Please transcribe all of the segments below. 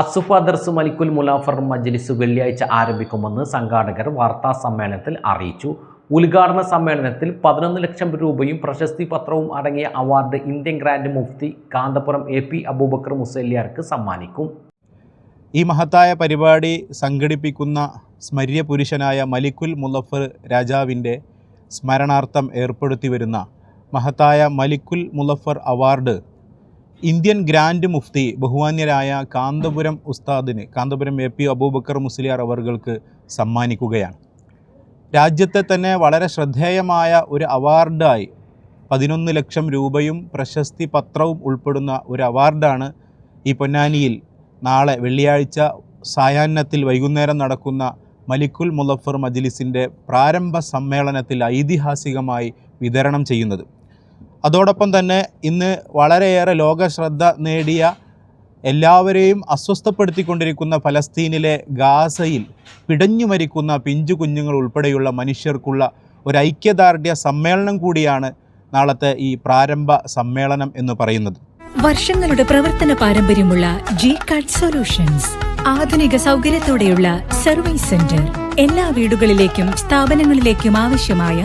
അസുഫ മലിക്കുൽ മുലാഫർ മജ്ലിസ് വെള്ളിയാഴ്ച ആരംഭിക്കുമെന്ന് സംഘാടകർ വാർത്താ സമ്മേളനത്തിൽ അറിയിച്ചു. ഉദ്ഘാടന സമ്മേളനത്തിൽ പതിനൊന്ന് ലക്ഷം രൂപയും പ്രശസ്തി പത്രവും അടങ്ങിയ award Indian grand Mufti Kanthapuram A P Aboobacker മുസല്യാർക്ക് സമ്മാനിക്കും. ഈ മഹത്തായ പരിപാടി സംഘടിപ്പിക്കുന്ന സ്മര്യ പുരുഷനായ മലിക്കുൽ മുലഫർ രാജാവിന്റെ സ്മരണാർത്ഥം ഏർപ്പെടുത്തി വരുന്ന മഹത്തായ Malikul Muzaffar award Indian grand Mufti ബഹുമാന്യരായ കാന്തപുരം ഉസ്താദിന് കാന്തപുരം എ പി അബൂബക്കർ മുസ്ലിയാർ അവർക്ക് സമ്മാനിക്കുകയാണ്. രാജ്യത്തെ തന്നെ വളരെ ശ്രദ്ധേയമായ ഒരു അവാർഡായി പതിനൊന്ന് ലക്ഷം രൂപയും പ്രശസ്തി പത്രവും ഉൾപ്പെടുന്ന ഒരു അവാർഡാണ് ഈ പൊന്നാനിയിൽ നാളെ വെള്ളിയാഴ്ച സായാഹ്നത്തിൽ വൈകുന്നേരം നടക്കുന്ന മലിക്കുൽ മുലഫർ മജ്ലിസിന്റെ പ്രാരംഭ സമ്മേളനത്തിൽ ഐതിഹാസികമായി വിതരണം ചെയ്യുന്നത്. അതോടൊപ്പം തന്നെ ഇന്ന് വളരെയേറെ ലോക ശ്രദ്ധ നേടിയ എല്ലാവരെയും അസ്വസ്ഥപ്പെടുത്തിക്കൊണ്ടിരിക്കുന്ന ഫലസ്തീനിലെ ഗാസയിൽ പിടഞ്ഞു മരിക്കുന്ന പിഞ്ചു കുഞ്ഞുങ്ങൾ ഉൾപ്പെടെയുള്ള മനുഷ്യർക്കുള്ള ഒരു ഐക്യദാർഢ്യ സമ്മേളനം കൂടിയാണ് നാളത്തെ ഈ പ്രാരംഭ സമ്മേളനം എന്ന് പറയുന്നത്. വർഷങ്ങളുടെ പ്രവർത്തന പാരമ്പര്യമുള്ള ജി കാർഡ് സൊല്യൂഷൻസ് ആധുനിക സൗകര്യത്തോടെയുള്ള സർവീസ് സെന്റർ. എല്ലാ വീടുകളിലേക്കും സ്ഥാപനങ്ങളിലേക്കും ആവശ്യമായ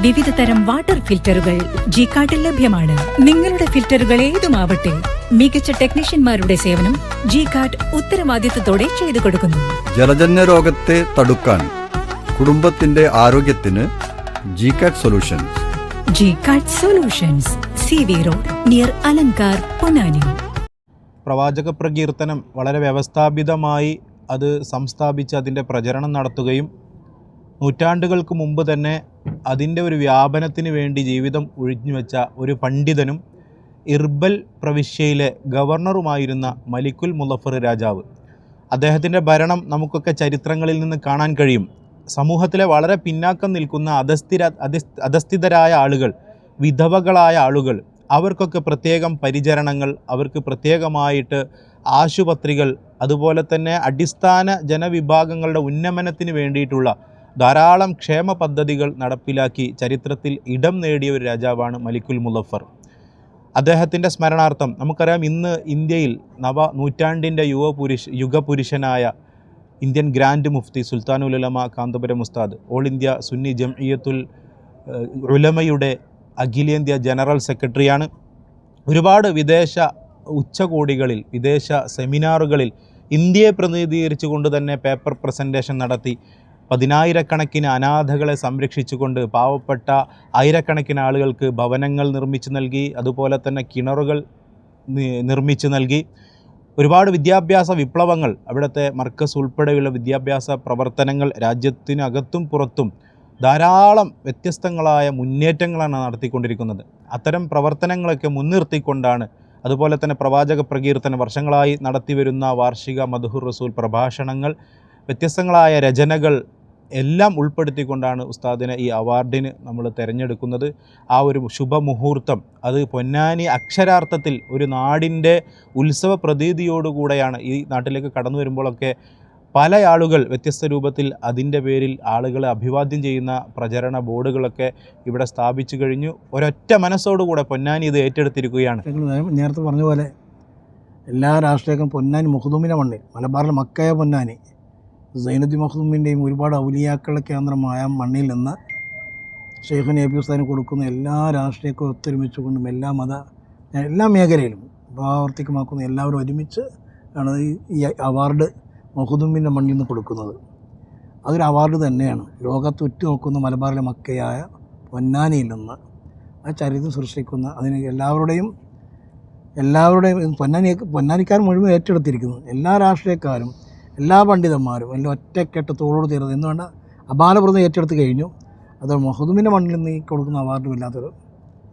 വിവിധ തരം വാട്ടർ ഫിൽറ്ററുകൾ ജി കാർഡിൽ ലഭ്യമാണ്. നിങ്ങളുടെ ഫിൽറ്ററുകൾ ഏതുമാവട്ടെ മികച്ച ടെക്നീഷ്യന്മാരുടെ സേവനം ജി കാർഡ് ഉത്തരവാദിത്തത്തോടെ ചെയ്തു കൊടുക്കുന്നു. ജലജന്യ രോഗത്തെ തടുക്കാൻ കുടുംബത്തിന്റെ ആരോഗ്യത്തിന് G cart solutions G card solutions C V road near Alankar Ponnani പ്രവാചക പ്രകീർത്തനം വളരെ വ്യവസ്ഥാപിതമായി അത് സംസ്ഥാപിച്ച് അതിന്റെ പ്രചരണം നടത്തുകയും നൂറ്റാണ്ടുകൾക്ക് മുമ്പ് തന്നെ അതിന്റെ ഒരു വ്യാപനത്തിന് വേണ്ടി ജീവിതം ഒഴിഞ്ഞുവെച്ച ഒരു പണ്ഡിതനും ഇർബൽ പ്രവിശ്യയിലെ ഗവർണറുമായിരുന്ന മലിക്കുൽ മുലഫർ രാജാവ്. അദ്ദേഹത്തിന്റെ ഭരണം നമുക്കൊക്കെ ചരിത്രങ്ങളിൽ നിന്ന് കാണാൻ കഴിയും. സമൂഹത്തിലെ വളരെ പിന്നാക്കം നിൽക്കുന്ന അധസ്ഥിര അധസ് അധസ്ഥിതരായ ആളുകൾ വിധവകളായ ആളുകൾ അവർക്കൊക്കെ പ്രത്യേകം പരിചരണങ്ങൾ അവർക്ക് പ്രത്യേകമായിട്ട് ആശുപത്രികൾ അതുപോലെ തന്നെ അടിസ്ഥാന ജനവിഭാഗങ്ങളുടെ ഉന്നമനത്തിന് വേണ്ടിയിട്ടുള്ള ധാരാളം ക്ഷേമ പദ്ധതികൾ നടപ്പിലാക്കി ചരിത്രത്തിൽ ഇടം നേടിയ ഒരു രാജാവാണ് മലിക്കുൽ മുലഫർ അദ്ദേഹത്തിന്റെ സ്മരണാർത്ഥം നമുക്കറിയാം ഇന്ന് ഇന്ത്യയിൽ നവ നൂറ്റാണ്ടിന്റെ യുവപുരുഷ യുഗപുരുഷനായ ഇന്ത്യൻ ഗ്രാൻഡ് മുഫ്തി സുൽത്താനുൽ ഉലമ കാന്തപുരം ഉസ്താദ് ഓൾ ഇന്ത്യ സുന്നി ജംഇയത്തുൽ ഉലമയുടെ അഖിലേന്ത്യാ ജനറൽ സെക്രട്ടറിയാണ്. ഒരുപാട് വിദേശ ഉച്ചകോടികളിൽ വിദേശ സെമിനാറുകളിൽ ഇന്ത്യയെ പ്രതിനിധീകരിച്ചുകൊണ്ട് തന്നെ പേപ്പർ പ്രസന്റേഷൻ നടത്തി. പതിനായിരക്കണക്കിന് അനാഥകളെ സംരക്ഷിച്ചുകൊണ്ട് പാവപ്പെട്ട ആയിരക്കണക്കിന് ആളുകൾക്ക് ഭവനങ്ങൾ നിർമ്മിച്ചു നൽകി അതുപോലെ തന്നെ കിണറുകൾ നിർമ്മിച്ചു നൽകി. ഒരുപാട് വിദ്യാഭ്യാസ വിപ്ലവങ്ങൾ അവിടുത്തെ മർക്കസ് ഉൾപ്പെടെയുള്ള വിദ്യാഭ്യാസ പ്രവർത്തനങ്ങൾ രാജ്യത്തിനകത്തും പുറത്തും ധാരാളം വ്യത്യസ്തങ്ങളായ മുന്നേറ്റങ്ങളാണ് നടത്തിക്കൊണ്ടിരിക്കുന്നത്. അത്തരം പ്രവർത്തനങ്ങളൊക്കെ മുൻനിർത്തിക്കൊണ്ടാണ് അതുപോലെ തന്നെ പ്രവാചക പ്രകീർത്തനം വർഷങ്ങളായി നടത്തിവരുന്ന വാർഷിക മധുഹുർ റസൂൽ പ്രഭാഷണങ്ങൾ വ്യത്യസ്തങ്ങളായ രചനകൾ എല്ലാം ഉൾപ്പെടുത്തിക്കൊണ്ടാണ് ഉസ്താദിനെ ഈ അവാർഡിന് നമ്മൾ തിരഞ്ഞെടുക്കുന്നത്. ആ ഒരു ശുഭമുഹൂർത്തം അത് പൊന്നാനി അക്ഷരാർത്ഥത്തിൽ ഒരു നാടിന്റെ ഉത്സവ പ്രതീതിയോടുകൂടെയാണ് ഈ നാട്ടിലേക്ക് കടന്നു വരുമ്പോഴൊക്കെ പല ആളുകൾ വ്യത്യസ്ത രൂപത്തിൽ അതിന്റെ പേരിൽ ആളുകളെ അഭിവാദ്യം ചെയ്യുന്ന പ്രചരണ ബോർഡുകളൊക്കെ ഇവിടെ സ്ഥാപിച്ചു കഴിഞ്ഞു. ഒരൊറ്റ മനസ്സോടുകൂടെ പൊന്നാനി ഇത് ഏറ്റെടുത്തിരിക്കുകയാണ്. നേരത്തെ പറഞ്ഞ പോലെ എല്ലാ രാഷ്ട്രീയക്കും പൊന്നാനി മുഹദൂമിനെ മണ്ണിൽ മലബാറിലെ മക്കയ പൊന്നാനി. സൈനുദ്ദീൻ മഹ്ദൂമിന്റെയും ഒരുപാട് ഔലിയാക്കളുടെ കേന്ദ്രമായ മണ്ണിൽ നിന്ന് ഷെയ്ഖ് നബി ഉസ്താദിന് കൊടുക്കുന്ന എല്ലാ രാഷ്ട്രീയക്കും ഒത്തൊരുമിച്ചുകൊണ്ടും എല്ലാ മത എല്ലാ മേഖലയിലും പ്രാവർത്തികമാക്കുന്ന എല്ലാവരും ഒരുമിച്ച് ആണ് ഈ- ഈ അവാർഡ് മഹദൂമിന്റെ മണ്ണിൽ നിന്ന് കൊടുക്കുന്നത്. അതൊരു അവാർഡ് തന്നെയാണ്. ലോകത്ത് ഉറ്റുനോക്കുന്ന മലബാറിലെ മക്കയായ പൊന്നാനിയിൽ നിന്ന് ആ ചരിത്രം സൃഷ്ടിക്കുന്ന അതിന് എല്ലാവരുടെയും എല്ലാവരുടെയും പൊന്നാനി പൊന്നാനിക്കാർ മുഴുവൻ ഏറ്റെടുത്തിരിക്കുന്നു. എല്ലാ രാഷ്ട്രീയക്കാരും എല്ലാ പണ്ഡിതന്മാരും എല്ലാം ഒറ്റക്കെട്ട് തോളോട് തീർന്നത് എന്ന് വേണ്ട അപാലപ്രദം ഏറ്റെടുത്ത് കഴിഞ്ഞു. അത് മൊഹദുമിന്റെ മണ്ണിൽ നിന്ന് കൊടുക്കുന്ന അവാർഡും ഇല്ലാത്തൊരു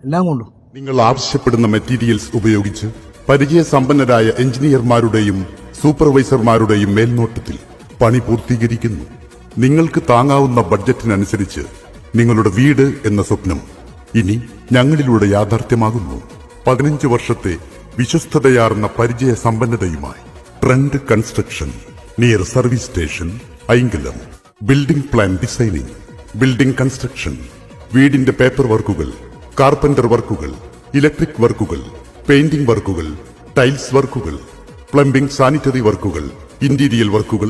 എല്ലാം കൊണ്ടും. നിങ്ങൾ ആവശ്യപ്പെടുന്ന മെറ്റീരിയൽസ് ഉപയോഗിച്ച് പരിചയസമ്പന്നരായ എഞ്ചിനീയർമാരുടെയും സൂപ്പർവൈസർമാരുടെയും മേൽനോട്ടത്തിൽ പണി പൂർത്തീകരിക്കുന്നു. നിങ്ങൾക്ക് താങ്ങാവുന്ന ബഡ്ജറ്റിനനുസരിച്ച് നിങ്ങളുടെ വീട് എന്ന സ്വപ്നം ഇനി ഞങ്ങളിലൂടെ യാഥാർത്ഥ്യമാകുന്നു. പതിനഞ്ച് വർഷത്തെ വിശ്വസ്തതയാർന്ന പരിചയ സമ്പന്നതയുമായി. Trend construction near service station Ainkalam building plan designing building construction വീടിന്റെ പേപ്പർ വർക്കുകൾ കാർപ്പന്റർ വർക്കുകൾ ഇലക്ട്രിക് വർക്കുകൾ പെയിന്റിംഗ് വർക്കുകൾ ടൈൽസ് വർക്കുകൾ പ്ലംബിംഗ് സാനിറ്ററി വർക്കുകൾ ഇന്റീരിയൽ വർക്കുകൾ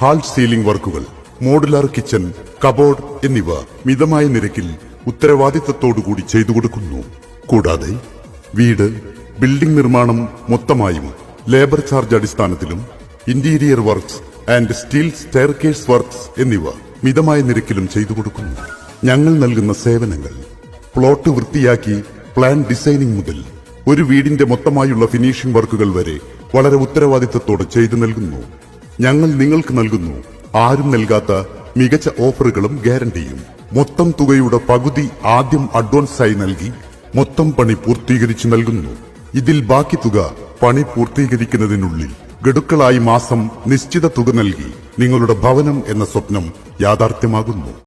ഹാൾ സീലിംഗ് വർക്കുകൾ മോഡുലാർ കിച്ചൺ കബോർഡ് എന്നിവ മിതമായ നിരക്കിൽ ഉത്തരവാദിത്തത്തോടുകൂടി ചെയ്തു കൊടുക്കുന്നു. കൂടാതെ വീട് ബിൽഡിംഗ് നിർമ്മാണം മൊത്തമായും ലേബർ ചാർജ് അടിസ്ഥാനത്തിലും interior works and steel staircase works എന്നിവ മിതമായ നിരക്കിലും ചെയ്തു കൊടുക്കുന്നു. ഞങ്ങൾ നൽകുന്ന സേവനങ്ങൾ പ്ലോട്ട് വൃത്തിയാക്കി പ്ലാൻ ഡിസൈനിംഗ് മുതൽ ഒരു വീടിന്റെ മൊത്തമായുള്ള ഫിനിഷിംഗ് വർക്കുകൾ വരെ വളരെ ഉത്തരവാദിത്തത്തോടെ ചെയ്തു നൽകുന്നു. ഞങ്ങൾ നിങ്ങൾക്ക് നൽകുന്നു ആരും നൽകാത്ത മികച്ച ഓഫറുകളും ഗ്യാരണ്ടിയും മൊത്തം തുകയുടെ പകുതി ആദ്യം അഡ്വാൻസായി നൽകി മൊത്തം പണി പൂർത്തീകരിച്ചു നൽകുന്നു. ഇതിൽ ബാക്കി തുക പണി പൂർത്തീകരിക്കുന്നതിനുള്ളിൽ ഗഡുക്കളായി മാസം നിശ്ചിത തുക നൽകി നിങ്ങളുടെ ഭവനം എന്ന സ്വപ്നം യാഥാർത്ഥ്യമാകുന്നു.